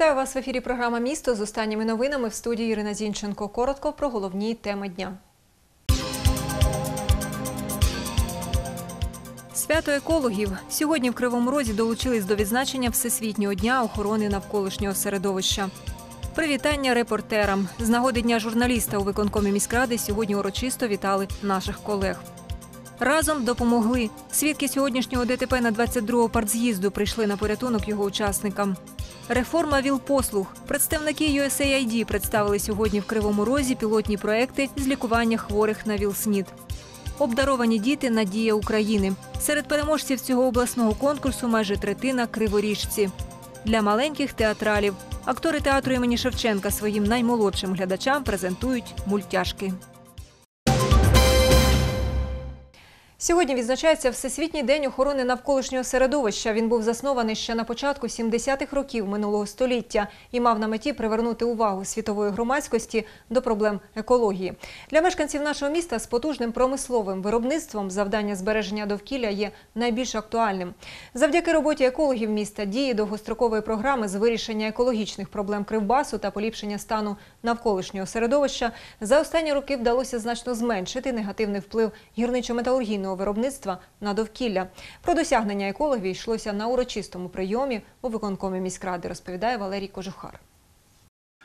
Вітаю вас в ефірі. Програма Місто з останніми новинами в студії Ірина Зінченко. Коротко про головні теми дня. Свято екологів сьогодні в Кривому Розі долучились до відзначення Всесвітнього дня охорони навколишнього середовища. Привітання репортерам з нагоди дня журналіста у виконкомі міськради сьогодні урочисто вітали наших колег. Разом допомогли. Свідки сьогоднішнього ДТП на 22-го партз'їзду прийшли на порятунок його учасникам. Реформа ВІЛ-послуг. Представники USAID представили сьогодні в Кривому Розі пілотні проекти з лікування хворих на ВІЛ-СНІД. Обдаровані діти Надія України. Серед переможців цього обласного конкурсу майже третина криворіжці. Для маленьких театралів актори театру імені Шевченка своїм наймолодшим глядачам презентують мультяшки. Сьогодні відзначається Всесвітній день охорони навколишнього середовища. Він був заснований ще на початку 70-х років минулого століття і мав на меті привернути увагу світової громадськості до проблем екології. Для мешканців нашого міста з потужним промисловим виробництвом завдання збереження довкілля є найбільш актуальним. Завдяки роботі екологів міста дії довгострокової програми з вирішення екологічних проблем Кривбасу та поліпшення стану навколишнього середовища за останні роки вдалося значно зменшити негативний вплив гірничо-металургійного виробництва на довкілля. Про досягнення екологів йшлося на урочистому прийомі у виконкомі міськради, розповідає Валерій Кожухар.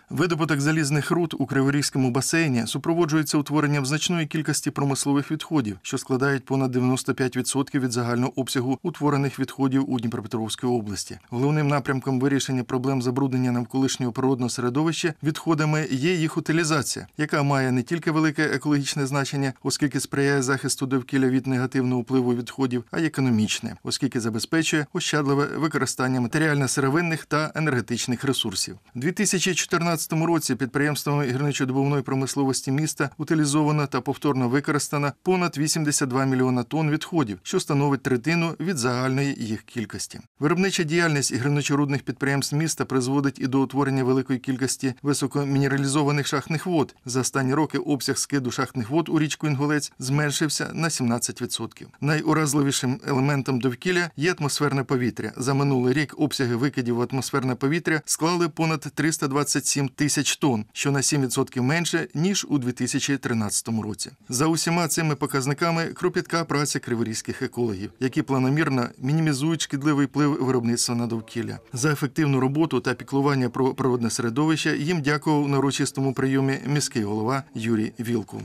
Видобуток залізних руд у Криворізькому басейні супроводжується утворенням значної кількості промислових відходів, що складають понад 95% від загального обсягу утворених відходів у Дніпропетровській області. Головним напрямком вирішення проблем забруднення навколишнього природного середовища відходами є їх утилізація, яка має не тільки велике екологічне значення, оскільки сприяє захисту довкілля від негативного впливу відходів, а й економічне, оскільки забезпечує ощадливе використання матеріально-сировинних та енергетичних ресурсів. 2014 2014 році підприємствами гірничодобувної промисловості міста утилізовано та повторно використано понад 82 мільйона тонн відходів, що становить третину від загальної їх кількості. Виробнича діяльність гірничорудних підприємств міста призводить і до утворення великої кількості високомінералізованих шахтних вод. За останні роки обсяг скиду шахтних вод у річку Інгулець зменшився на 17%. Найуразливішим елементом довкілля є атмосферне повітря. За минулий рік обсяги викидів в атмосферне повітря склали понад 327 тисяч тонн, що на 7% менше ніж у 2013 році. За усіма цими показниками кропітка праця криворізьких екологів, які планомірно мінімізують шкідливий вплив виробництва на довкілля. За ефективну роботу та піклування про природне середовище їм дякував на урочистому прийомі міський голова Юрій Вілкул.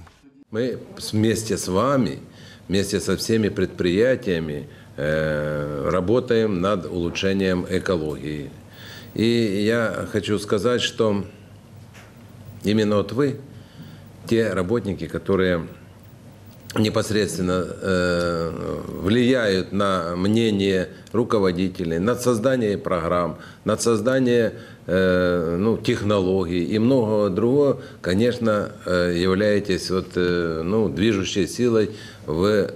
Мы вместе с вами, вместе со всеми предприятиями э, работаем над улучшением экологии. И я хочу сказать, что именно вот вы, те работники, которые непосредственно э, влияют на мнение руководителей, над создание программ, над создание э, ну, технологий и многого другого, конечно, э, являетесь вот, э, ну, движущей силой в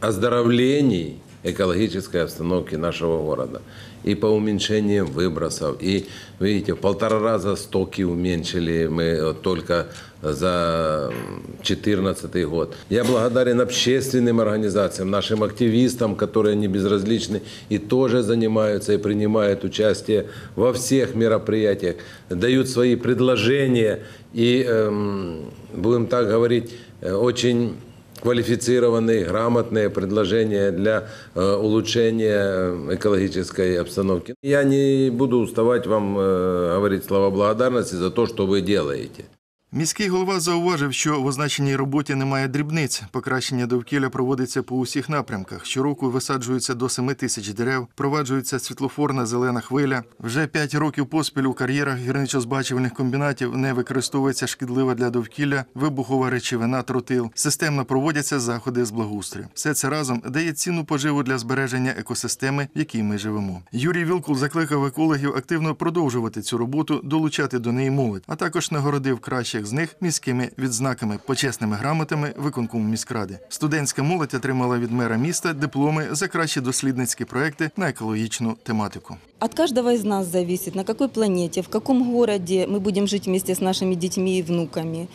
оздоровлении экологической обстановки нашего города. И по уменьшению выбросов. И, видите, в полтора раза стоки уменьшили мы вот только за 2014 год. Я благодарен общественным организациям, нашим активистам, которые не безразличны и тоже занимаются и принимают участие во всех мероприятиях, дают свои предложения и, эм, будем так говорить, очень квалифицированные, грамотные предложения для улучшения экологической обстановки. Я не буду уставать вам говорить слова благодарности за то, что вы делаете. Міський голова зауважив, що в означеній роботі немає дрібниць. Покращення довкілля проводиться по усіх напрямках. Щороку висаджується до 7 тисяч дерев, впроваджується світлофорна зелена хвиля. Вже 5 років поспіль у кар'єрах гірничо-збачувальних комбінатів не використовується шкідлива для довкілля, вибухова речовина, тротил. Системно проводяться заходи з благоустрою. Все це разом дає цінну поживу для збереження екосистеми, в якій ми живемо. Юрій Вілкул закликав екологів активно продовжувати цю роботу, долучати до неї молодь, а також нагородив кращих з них міськими відзнаками, почесними грамотами виконкому міськради. Студентська молодь отримала від мера міста дипломи за кращі дослідницькі проекти на екологічну тематику. От каждого из нас зависит, на какой планете, в каком городе мы будем жить вместе с нашими детьми и внуками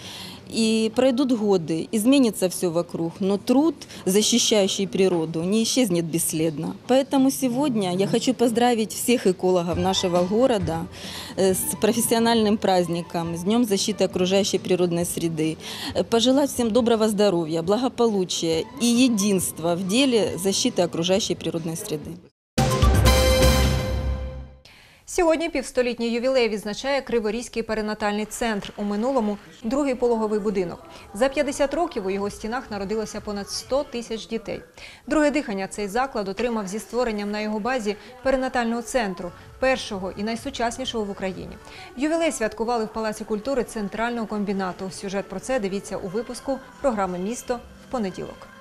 и пройдут годы, изменится все вокруг, но труд, защищающий природу, не исчезнет бесследно. Поэтому сегодня я хочу поздравить всех экологов нашего города э, с профессиональным праздником, с Днем защиты окружающей природной среды. Э, Пожелать всем доброго здоровья, благополучия и единства в деле защиты окружающей природной среды. Сьогодні півстолітній ювілей відзначає Криворізький перинатальний центр. У минулому другий пологовий будинок. За 50 років у його стінах народилося понад 100 тисяч дітей. Друге дихання цей заклад отримав зі створенням на його базі перинатального центру, першого і найсучаснішого в Україні. Ювілей святкували в Палаці культури центрального комбінату. Сюжет про це дивіться у випуску програми Місто в понеділок.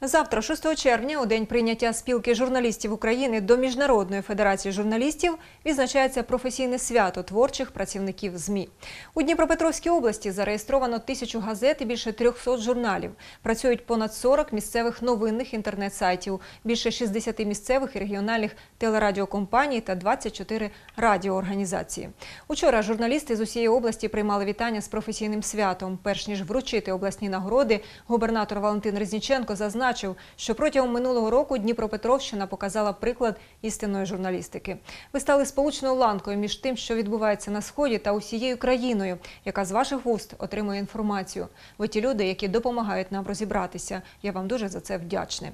Завтра, 6 червня, у день прийняття спілки журналістів України до Міжнародної федерації журналістів, відзначається професійне свято творчих працівників ЗМІ. У Дніпропетровській області зареєстровано тисячу газет і більше 300 журналів. Працюють понад 40 місцевих новинних інтернет-сайтів, більше 60 місцевих і регіональних телерадіокомпаній та 24 радіоорганізації. Учора журналісти з усієї області приймали вітання з професійним святом. Перш ніж вручити обласні нагороди, губернатор Валентин Резніченко зазначив, що протягом минулого року Дніпропетровщина показала приклад істинної журналістики. Ви стали сполучною ланкою між тим, що відбувається на сході, та усією країною, яка з ваших вуст отримує інформацію. Ви ті люди, які допомагають нам розібратися. Я вам дуже за це вдячний.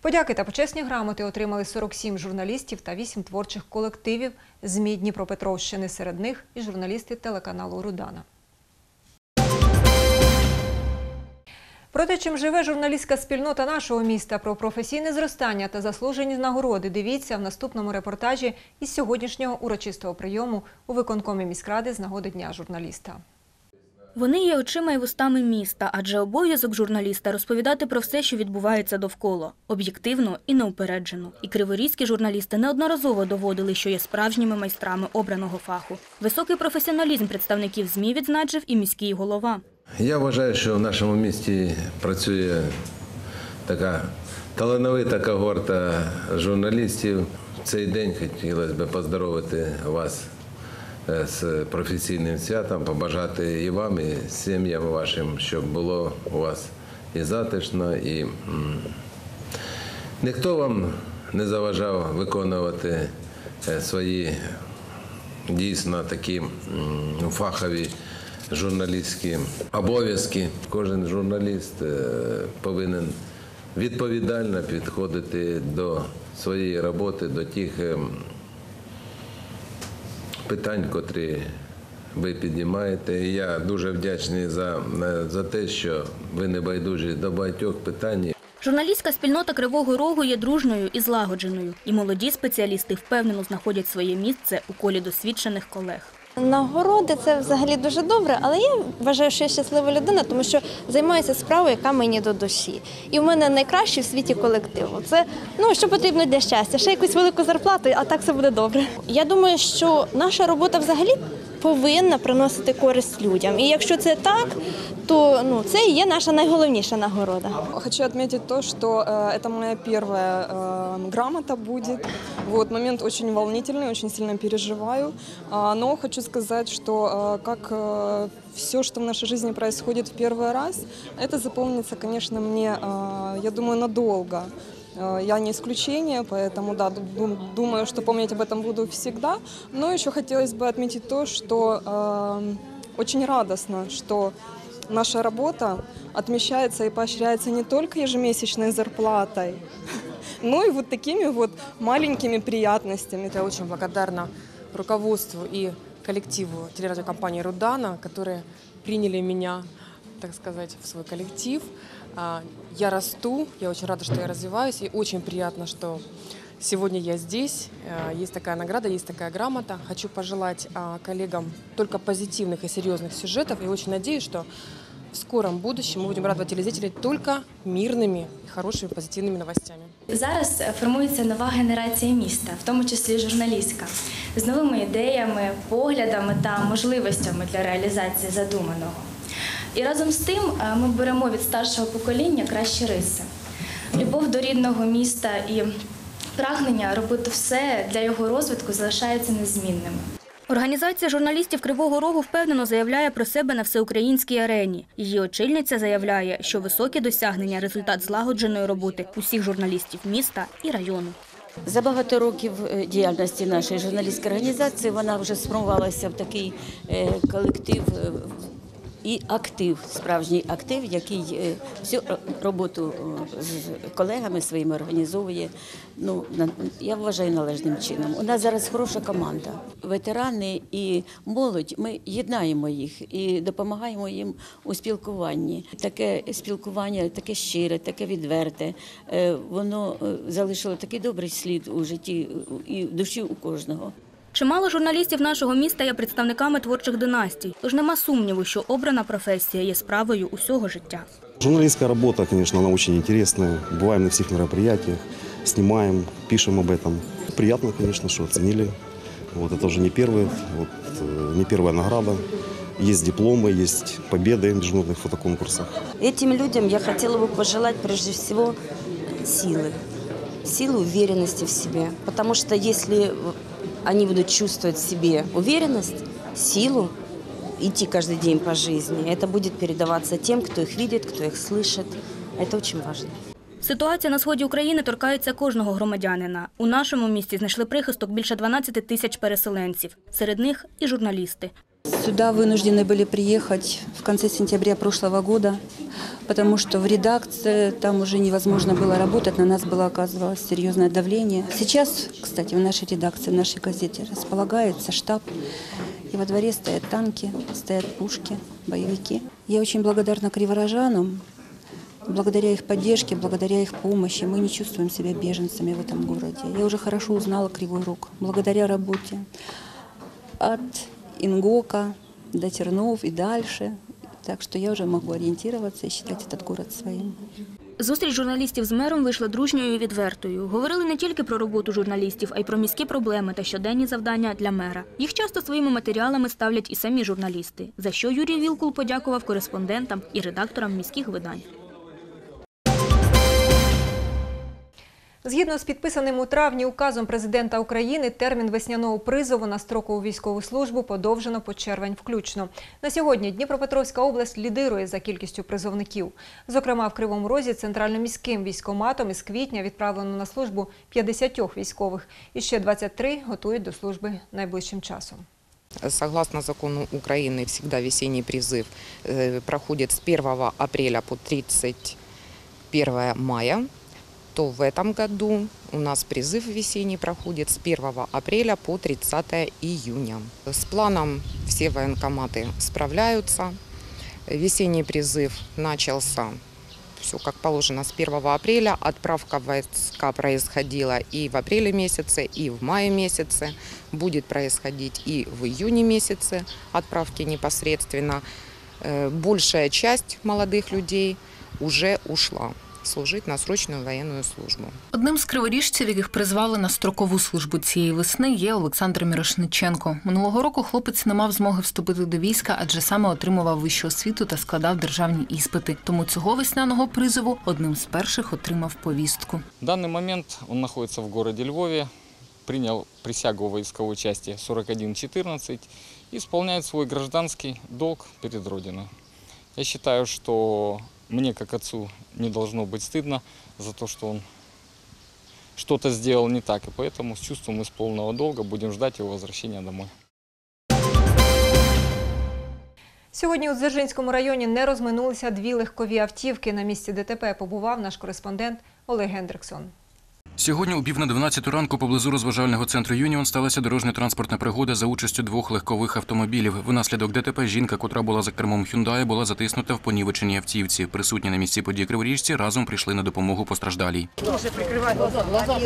Подяки та почесні грамоти отримали 47 журналістів та 8 творчих колективів ЗМІ Дніпропетровщини. Серед них і журналісти телеканалу Рудана. Про те, чим живе журналістська спільнота нашого міста, про професійне зростання та заслужені нагороди, дивіться в наступному репортажі із сьогоднішнього урочистого прийому у виконкомі міськради з нагоди Дня журналіста. Вони є очима і вустами міста, адже обов'язок журналіста розповідати про все, що відбувається довкола, об'єктивно і неупереджено. І криворізькі журналісти неодноразово доводили, що є справжніми майстрами обраного фаху. Високий професіоналізм представників ЗМІ відзначив і міський голова. Я вважаю, що в нашому місті працює така талановита когорта журналістів. В цей день хотілося б поздоровити вас е, з професійним святом, побажати і вам, і сім'ям вашим, щоб було у вас і затишно, і ніхто вам не заважав виконувати е, свої дійсно такі фахові журналістські обов'язки. Кожен журналіст е, повинен відповідально підходити до своєї роботи, до тих ем, питань, котрі ви піднімаєте. Я дуже вдячний за, за те, що ви не байдужі до багатьох питань. Журналістська спільнота Кривого Рогу є дружною і злагодженою, і молоді спеціалісти впевнено знаходять своє місце у колі досвідчених колег. Нагороди це взагалі дуже добре, але я вважаю, що я щаслива людина, тому що займаюся справою, яка мені до душі. І в мене найкращий в світі колектив. Це ну що потрібно для щастя, ще якусь велику зарплату, а так все буде добре. Я думаю, що наша робота взагалі повинна приносити користь людям. І якщо це так, то ну це і є наша найголовніша нагорода. Хочу отметить то, что э, это моя первая э, грамота будет. Вот момент очень волнительный, очень сильно переживаю. А, но хочу сказать, что э, как э, все, что в нашей жизни происходит в первый раз, это запомнится, конечно, мне, э, я думаю, надолго. Э, Я не исключение, поэтому да, ду- думаю, что помнить об этом буду всегда. Но еще хотелось бы отметить то, что э, очень радостно, что наша работа отмечается и поощряется не только ежемесячной зарплатой, но и вот такими вот маленькими приятностями. Я очень благодарна руководству и коллективу телерадиокомпании «Рудана», которые приняли меня, так сказать, в свой коллектив. А, Я расту, я очень рада, что я развиваюсь, и очень приятно, что сегодня я здесь. А, Есть такая награда, есть такая грамота. Хочу пожелать а, коллегам только позитивных и серьезных сюжетов, и очень надеюсь, что в скором будущем мы будем радовать телезрителей только мирными, и хорошими, позитивными новостями. Зараз формується нова генерація міста, в тому числі журналістська, з новими ідеями, поглядами та можливостями для реалізації задуманого. І разом з тим е, ми беремо від старшого покоління кращі риси: любов до рідного міста і прагнення робити все для його розвитку залишаються незмінними. Організація журналістів Кривого Рогу впевнено заявляє про себе на всеукраїнській арені. Її очільниця заявляє, що високі досягнення – результат злагодженої роботи усіх журналістів міста і району. За багато років е, діяльності нашої журналістської організації вона вже сформувалася в такий е, колектив е, і актив, справжній актив, який е, всю роботу з колегами своїми організовує. Ну я вважаю належним чином. У нас зараз хороша команда. Ветерани і молодь. Ми єднаємо їх і допомагаємо їм у спілкуванні. Таке спілкування, таке щире, таке відверте. е, Воно е, залишило такий добрий слід у житті і в душі у кожного. Чимало журналістів нашого міста є представниками творчих династій, тож нема сумніву, що обрана професія є справою усього життя. Журналистская работа, конечно, она очень интересная. Бываем на всех мероприятиях, снимаем, пишем об этом. Приятно, конечно, что оценили. Вот это уже не первый, вот, э, не первая награда. Есть дипломы, есть победы в международных фотоконкурсах. Этим людям я хотела бы пожелать прежде всего силы, силы уверенности в себе. Потому что если они будут чувствовать в себе уверенность, силу, идти каждый день по жизни, это будет передаваться тем, кто их видит, кто их слышит. Это очень важно. Ситуація на сході України торкається кожного громадянина. У нашому місті знайшли прихисток більше 12 тисяч переселенців. Серед них і журналісти. Сюда вынуждены были приехать в конце сентября прошлого года, Потому что в редакции там уже невозможно было работать, на нас было оказывалось серьезное давление. Сейчас, кстати, в нашей редакции, в нашей газете располагается штаб, и во дворе стоят танки, стоят пушки, боевики. Я очень благодарна криворожанам, Благодаря их поддержке, благодаря их помощи мы не чувствуем себя беженцами в этом городе. Я уже хорошо узнала Кривой Рог благодаря работе от Ингока до Тернов и дальше. Так что я уже могу ориентироваться и считать этот город своим. Зустріч журналістів з мером вийшла дружньою і відвертою. Говорили не тільки про роботу журналістів, а й про міські проблеми та щоденні завдання для мера. Їх часто своїми матеріалами ставлять і самі журналісти, за що Юрій Вілкул подякував кореспондентам і редакторам міських видань. Згідно з підписаним у травні указом президента України, термін весняного призову на строкову військову службу подовжено по червень включно. На сьогодні Дніпропетровська область лідирує за кількістю призовників. Зокрема, в Кривому Розі центрально-міським військоматом із квітня відправлено на службу 50 військових. І ще 23 готують до служби найближчим часом. Согласно закону Украины, всегда весенний призыв э, проходит с 1 апреля по 31 мая, То в этом году у нас призыв весенний проходит с 1 апреля по 30 июня. С планом все военкоматы справляются. Весенний призыв начался все как положено с 1 апреля. Отправка войска происходила и в апреле месяце, и в мае месяце. Будет происходить и в июне месяце отправки непосредственно. Э, Большая часть молодых людей уже ушла служить на срочную военную службу. Одним з криворіжців, яких призвали на строкову службу цієї весни, є Олександр Мірошниченко. Минулого року хлопець не мав змоги вступити до війська, адже саме отримував вищу освіту та складав державні іспити. Тому цього весняного призову одним з перших отримав повістку. В данный момент он находится в городе Львове, принял присягу в войсковой части 4114 и исполняет свой гражданский долг перед Родиной. Я считаю, что мне, как отцу, не должно быть стыдно за то, что он что-то сделал не так, и поэтому с чувством исполненного долга будем ждать его возвращения домой. Сьогодні у Дзержинському районі не розминулися дві легкові автівки. На місці ДТП побував наш кореспондент Олег Гендриксон. Сьогодні у пів на 12 ранку поблизу розважального центру Юніон сталася дорожньо-транспортна пригода за участю двох легкових автомобілів. Внаслідок ДТП жінка, котра була за кермом Hyundai, була затиснута в понівеченій автівці. Присутні на місці події криворіжці разом прийшли на допомогу постраждалій. Слушай, прикрывай глаза, глаза.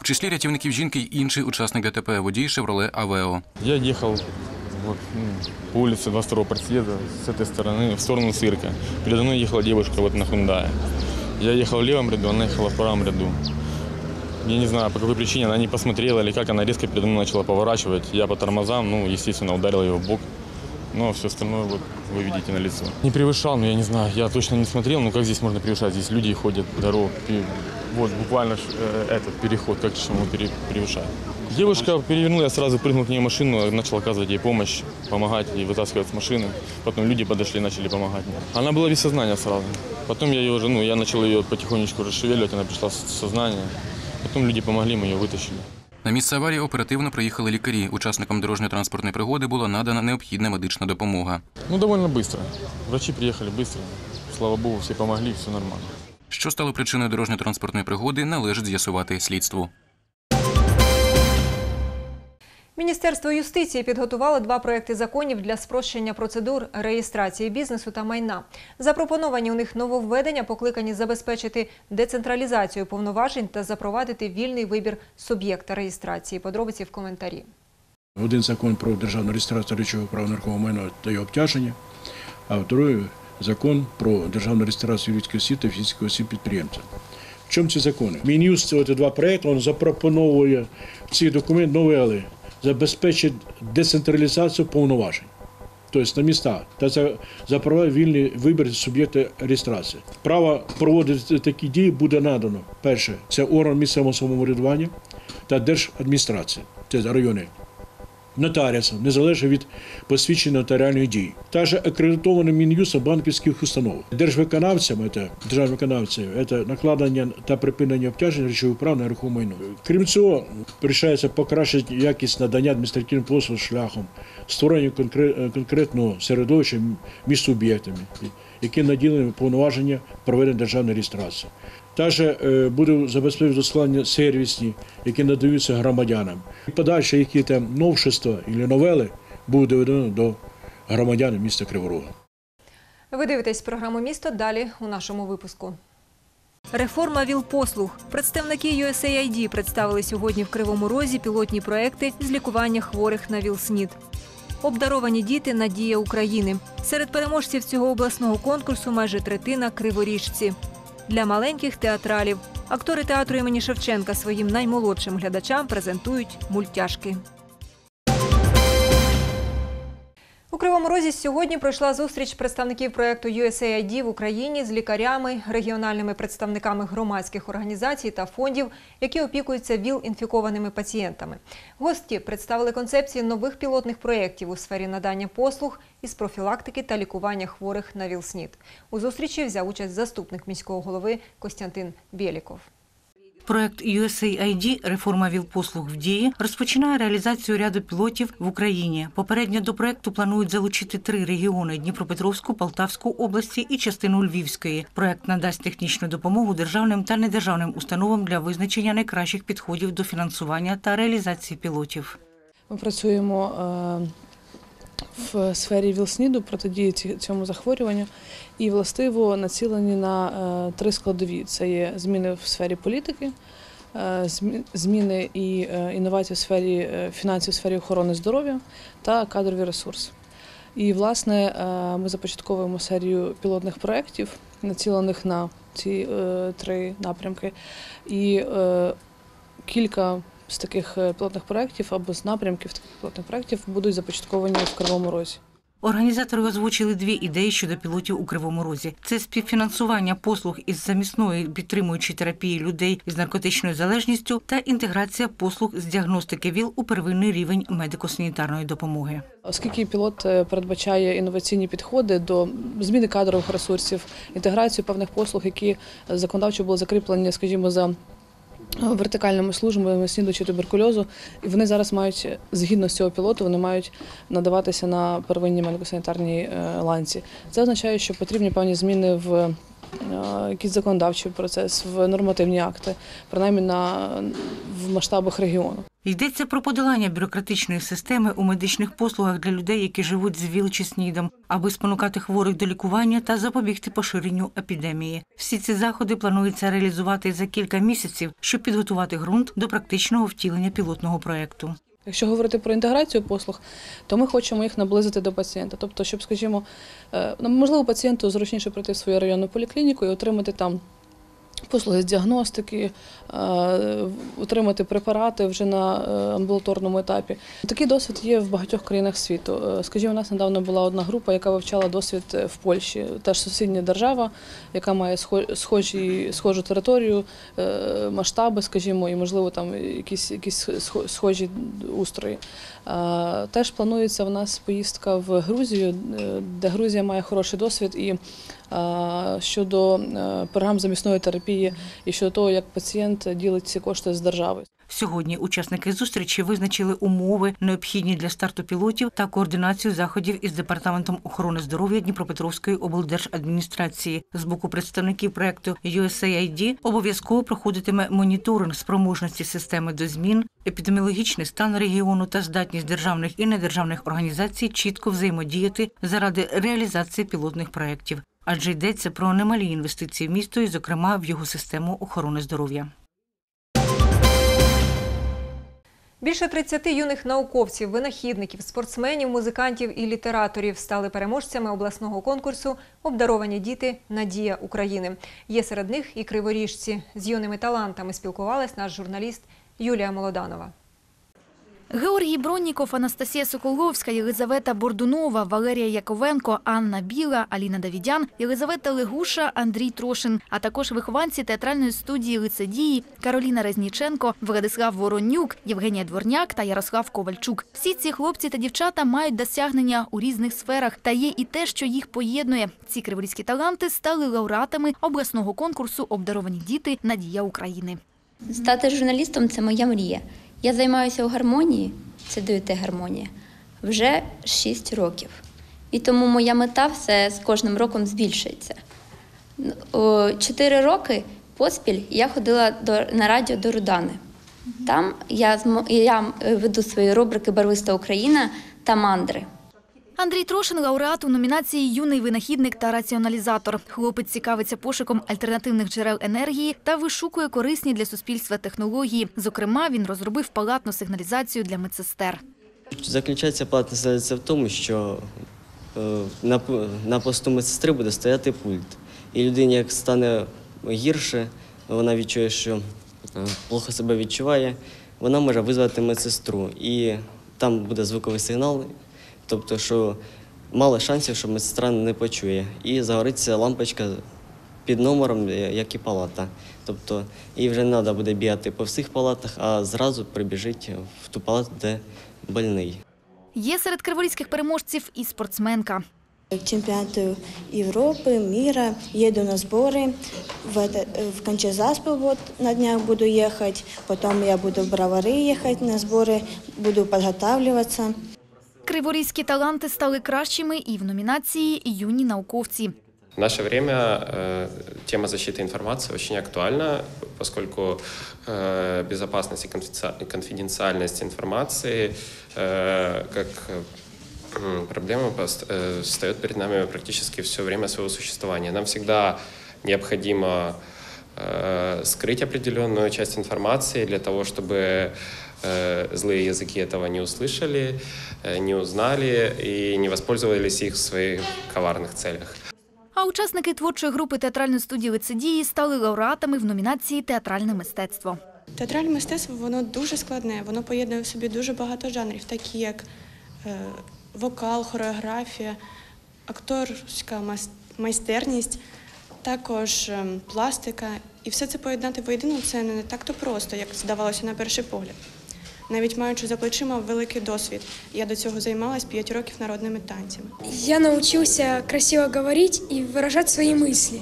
В числі рятівників жінки й інший учасник ДТП водій Шевроле Авео. Я ехал вот, ну, по улице 22 просъезда с этой стороны в сторону цирка. Передо мной ехала девушка вот на Хундае. Я ехал в левом ряду, она ехала в правом ряду. Я не знаю, по какой причине она не посмотрела или как, она резко передо мной начала поворачивать. Я по тормозам, ну, естественно, ударил ее в бок. Ну, а все остальное вот вы видите на лицо. Не превышал, но я не знаю, я точно не смотрел, ну как здесь можно превышать? Здесь люди ходят дорогу, Вот, буквально э, этот переход, как же ему пере- переезжать. Девушка перевернула, я сразу прыгнул к ней в машину, начал оказывать ей помощь, помогать ей вытаскивать с машины. Потом люди подошли, начали помогать мне. Она была без сознания сразу. Потом я ее уже, ну, я начал ее потихонечку расшевеливать, она пришла в сознание. Потом люди помогли, мы ее вытащили. На місце аварії оперативно приїхали лікарі. Учасникам дорожньо-транспортної пригоди була надана необхідна медична допомога. Ну, довольно быстро. Врачи приехали быстро. Слава богу, все помогли, все нормально. Що стало причиною дорожньо-транспортної пригоди, належить з'ясувати слідству. Міністерство юстиції підготувало два проекти законів для спрощення процедур реєстрації бізнесу та майна. Запропоновані у них нововведення покликані забезпечити децентралізацію повноважень та запровадити вільний вибір суб'єкта реєстрації. Подробиці в коментарі. Один закон про державну реєстрацію речового права нерухомого майна та його обтяження, а другий закон про державну реєстрацію юридичних осіб та фізичних осіб підприємців. В чому ці закони? Мін'юст це два проекти, він цих документах нові але забезпечить децентралізацію повноважень. Тобто на міста та за- запровадить вільний вибір суб'єкта реєстрації. Право проводити такі дії буде надано. Перше, це орган місцевого самоврядування та держадміністрації, це райони нотаріусом, незалежно від посвідчення нотаріальної дії. Також акредитованим Мін'юсом банківських установ. Держвиконавцям, це державним виконавцям, це накладення та припинення обтяжень речових прав на нерухоме майно. Крім цього, вирішається покращити якість надання адміністративних послуг шляхом створення конкретного середовища між суб'єктами, які наділені повноваження проведення державної реєстрації. Також е, буде забезпечити дослання сервісні, які надаються громадянам. І подальше які там новшества або новели буде доведено до громадян міста Криворога. Ви дивитесь програму Місто далі у нашому випуску. Реформа ВІЛ-послуг. Представники USAID представили сьогодні в Кривому Розі пілотні проекти з лікування хворих на ВІЛ-СНІД. Обдаровані діти надія України. Серед переможців цього обласного конкурсу майже третина криворіжці. Для маленьких театралів актори театру імені Шевченка своїм наймолодшим глядачам презентують мультяшки. У Кривому Розі сьогодні пройшла зустріч представників проєкту USAID в Україні з лікарями, регіональними представниками громадських організацій та фондів, які опікуються ВІЛ-інфікованими пацієнтами. Гості представили концепції нових пілотних проєктів у сфері надання послуг із профілактики та лікування хворих на ВІЛ-СНІД. У зустрічі взяв участь заступник міського голови Костянтин Бєліков. Проект USAID «Реформа ВІЛ-послуг в дії» розпочинає реалізацію ряду пілотів в Україні. Попередньо до проекту планують залучити три регіони – Дніпропетровську, Полтавську області і частину Львівської. Проект надасть технічну допомогу державним та недержавним установам для визначення найкращих підходів до фінансування та реалізації пілотів. Ми працюємо е, в сфері ВІЛ-СНІДу, протидії цьому захворюванню, і властиво націлені на е, три складові: це є зміни в сфері політики, е, зміни і е, інновації в сфері фінансів, в сфері охорони здоров'я та кадрові ресурси. І, власне, ми започатковуємо серію пілотних проєктів, націлених на ці три напрямки. І кілька з таких е, пілотних проєктів або з напрямків таких пілотних проєктів будуть започатковані в Кривому Розі. Організатори озвучили дві ідеї щодо пілотів у Кривому Розі. Це співфінансування послуг із замісної підтримуючої терапії людей з наркотичною залежністю та інтеграція послуг з діагностики ВІЛ у первинний рівень медико-санітарної допомоги. Оскільки пілот е, передбачає інноваційні підходи до зміни кадрових ресурсів, інтеграцію певних послуг, які законодавчо були закріплені, скажімо, за вертикальними службами слідуючи туберкульозу, і вони зараз мають згідно з цього пілоту, вони мають надаватися на первинній медико-санітарній е, ланці. Це означає, що потрібні певні зміни в якийсь законодавчий процес, в нормативні акти, принаймні на в масштабах регіону. Йдеться про подолання бюрократичної системи у медичних послугах для людей, які живуть з ВІЛ чи СНІДом, аби спонукати хворих до лікування та запобігти поширенню епідемії. Всі ці заходи планується реалізувати за кілька місяців, щоб підготувати ґрунт до практичного втілення пілотного проекту. Якщо говорити про інтеграцію послуг, то ми хочемо їх наблизити до пацієнта. Тобто, щоб, скажімо, е, ну, можливо, пацієнту зручніше прийти в свою районну поліклініку і отримати там послуги з діагностики, е, отримати препарати вже на е, амбулаторному етапі. Такий досвід є в багатьох країнах світу. Е, Скажімо, у нас недавно була одна група, яка вивчала досвід в Польщі, теж сусідня держава, яка має схожі, схожу територію, масштаби, скажімо, і можливо там якісь, якісь схожі устрої. Е, Теж планується в нас поїздка в Грузію, е, де Грузія має хороший досвід і е, щодо програм замісної терапії і щодо того, як пацієнт ділить ці кошти з державою. Сьогодні учасники зустрічі визначили умови, необхідні для старту пілотів та координацію заходів із департаментом охорони здоров'я Дніпропетровської облдержадміністрації. З боку представників проекту USAID обов'язково проходитиме моніторинг спроможності системи до змін, епідеміологічний стан регіону та здатність державних і недержавних організацій чітко взаємодіяти заради реалізації пілотних проєктів. Адже йдеться про немалі інвестиції в місто і, зокрема, в його систему охорони здоров'я. Більше 30 юних науковців, винахідників, спортсменів, музикантів і літераторів стали переможцями обласного конкурсу Обдаровані діти Надія України. Є серед них і криворіжці. З юними талантами спілкувалась наш журналіст Юлія Молоданова. Георгій Бронніков, Анастасія Соколовська, Єлизавета Бордунова, Валерія Яковенко, Анна Біла, Аліна Давідян, Єлизавета Легуша, Андрій Трошин, а також вихованці театральної студії лицедії Кароліна Резніченко, Владислав Воронюк, Євгенія Дворняк та Ярослав Ковальчук. Всі ці хлопці та дівчата мають досягнення у різних сферах. Та є і те, що їх поєднує. Ці криворізькі таланти стали лауреатами обласного конкурсу Обдаровані діти Надія України. Стати журналістом це моя мрія. Я займаюся у гармонії, це ДЮТ гармонія, вже 6 років. І тому моя мета все з кожним роком збільшується. Чотири роки поспіль я ходила до, на радіо до Рудани. Там я, я е, веду свої рубрики Барвиста Україна та мандри. Андрій Трошин – лауреат у номінації Юний винахідник та раціоналізатор. Хлопець цікавиться пошуком альтернативних джерел енергії та вишукує корисні для суспільства технології. Зокрема, він розробив палатну сигналізацію для медсестер. Заключається платна ситуація в тому, що е, на, посту медсестри буде стояти пульт. І людині, як стане гірше, вона відчує, що е, плохо себе відчуває, вона може визвати медсестру. І там буде звуковий сигнал, тобто, що мало шансів, що медсестра не почує. І загориться лампочка під номером, е, як і палата. Тобто їй вже не треба буде бігати по всіх палатах, а зразу прибіжить в ту палату, де больний. Є серед криворізьких переможців і спортсменка. К чемпионату Европы, мира еду на сборы. В, это, в Кончезаспил вот на днях буду ехать. Потом я буду в Бровары ехать на сборы. Буду подготавливаться. Криворізькі таланти стали кращими і в номінації «Юні науковці». В наше время э, тема защиты информации очень актуальна, поскольку э, безопасность и конфиденци- и конфиденциальность информации э, как э, проблема пост- э, встает перед нами практически все время своего существования. Нам всегда необходимо э, скрыть определенную часть информации для того, чтобы э, злые языки этого не услышали, э, не узнали и не воспользовались их в своих коварных целях. А учасники творчої групи театральної студії «Лицедії» стали лауреатами в номінації «Театральне мистецтво». Театральне мистецтво воно дуже складне, воно поєднує в собі дуже багато жанрів, такі як е, вокал, хореографія, акторська мас- майстерність, також е, пластика. І все це поєднати воєдино це не так-то просто, як здавалося на перший погляд. Навіть маючи за плечима великий досвід, я до цього займалась 5 років народними танцями. Я научился красиво говорить и выражать свои мысли.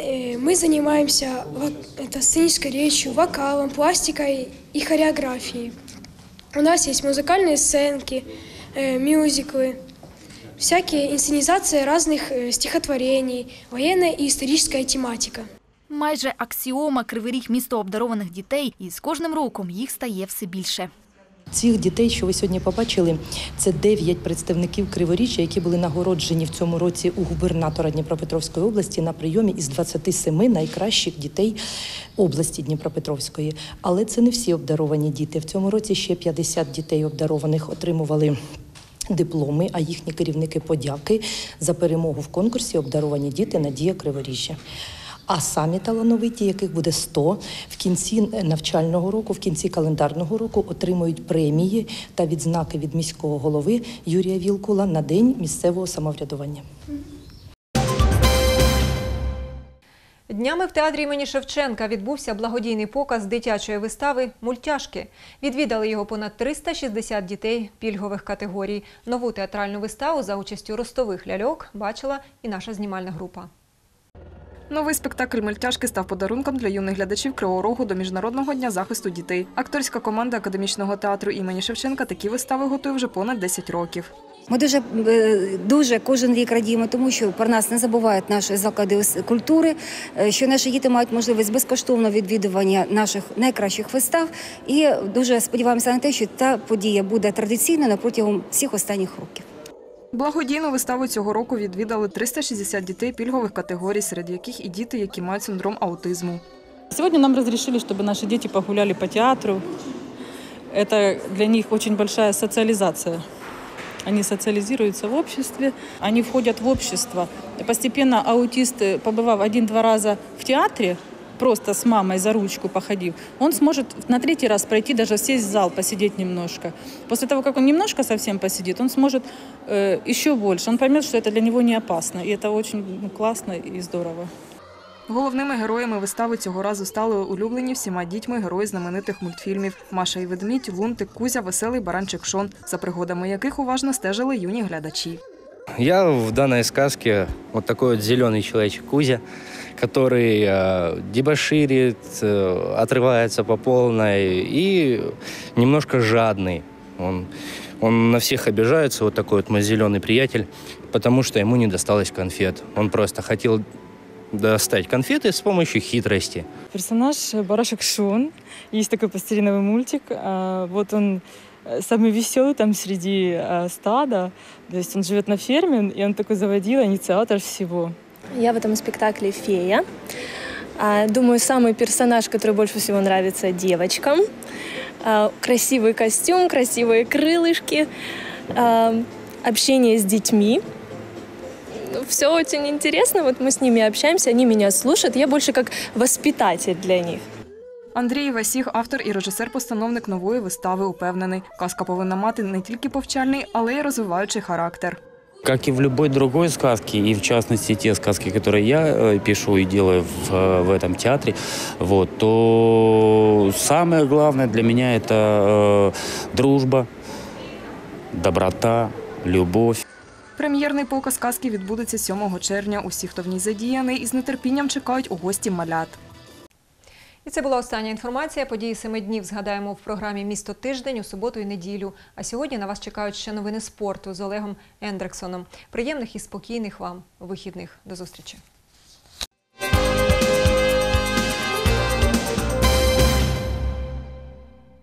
Э, Мы занимаемся вок- это, сценической речью, вокалом, пластикой и хореографией. У нас есть музыкальные сценки, э, мюзиклы, всякие инсценизации разных э, стихотворений, военная и историческая тематика. Майже аксіома Кривий Ріг – місто обдарованих дітей, і з кожним роком їх стає все більше. Цих дітей, що ви сьогодні побачили, це дев'ять представників Криворіжжя, які були нагороджені в цьому році у губернатора Дніпропетровської області на прийомі із 27 найкращих дітей області Дніпропетровської. Але це не всі обдаровані діти. В цьому році ще 50 дітей обдарованих отримували. Дипломи, а їхні керівники подяки за перемогу в конкурсі Обдаровані діти Надія Криворіжжя. А самі талановиті, яких буде 100, в кінці навчального року, в кінці календарного року отримують премії та відзнаки від міського голови Юрія Вілкула на день місцевого самоврядування. Днями в театрі імені Шевченка відбувся благодійний показ дитячої вистави Мультяшки. Відвідали його понад 360 дітей пільгових категорій. Нову театральну виставу за участю ростових ляльок бачила і наша знімальна група. Новий спектакль «Мультяшки» став подарунком для юних глядачів Кривого Рогу до Міжнародного дня захисту дітей. Акторська команда академічного театру імені Шевченка такі вистави готує вже понад 10 років. Ми дуже е, дуже кожен рік радіємо, тому що про нас не забувають наші заклади культури, е, що наші діти мають можливість безкоштовного відвідування наших найкращих вистав. І дуже сподіваємося на те, що та подія буде традиційною протягом всіх останніх років. Благодійну виставу цього року відвідали 360 дітей пільгових категорій, серед яких і діти, які мають синдром аутизму. Сегодня нам разрешили, чтобы наши дети погуляли по театру. Это для них очень большая социализация. Они социализируются в обществе, они входят в общество. И постепенно аутист, э, побывав один-два раза в театре, просто с мамой за ручку походив, он сможет на третий раз пройти, даже сесть в зал, посидеть немножко. После того, как он немножко совсем посидит, он сможет э, еще больше. Он поймет, что это для него не опасно. И это очень ну, классно и здорово. Головними героями вистави цього разу стали улюблені всіма дітьми герої знаменитих мультфільмів Маша і ведмідь, Лунтик, Кузя, Веселий баранчик Шон, за пригодами яких уважно стежили юні глядачі. Я в данной сказке вот такой вот зеленый человечек Кузя, Который э, дебоширит, э, отрывается по полной и немножко жадный. Он, он на всех обижается, вот такой вот мой зеленый приятель, потому что ему не досталось конфет. Он просто хотел достать конфеты с помощью хитрости. Персонаж Барашек Шон. Есть такой пластилиновый мультик. А, Вот он э, самый веселый там среди а, стада. То есть он живет на ферме, и он такой заводила, инициатор всего. Я в этом спектакле фея. А, Думаю, самый персонаж, который больше всего нравится девочкам. А, Красивый костюм, красивые крылышки, а, общение с детьми. Все очень интересно. Вот мы с ними общаемся, они меня слушают. Я больше как воспитатель для них. Андрій Васіх, автор і режисер-постановник нової вистави, упевнений, казка повинна мати не тільки повчальний, але й розвиваючий характер. Как и в любой другой сказке, и в частности те сказки, которые я э, пишу и делаю в, э, в этом театре, вот, то самое главное для меня это э, дружба, доброта, любовь. Прем'єрний показ казки відбудеться 7 червня. Усі, хто в ній задіяний, із нетерпінням чекають у гості малят. І це була остання інформація. Події семи днів згадаємо в програмі Місто тиждень у суботу і неділю. А сьогодні на вас чекають ще новини спорту з Олегом Ендрексоном. Приємних і спокійних вам вихідних. До зустрічі.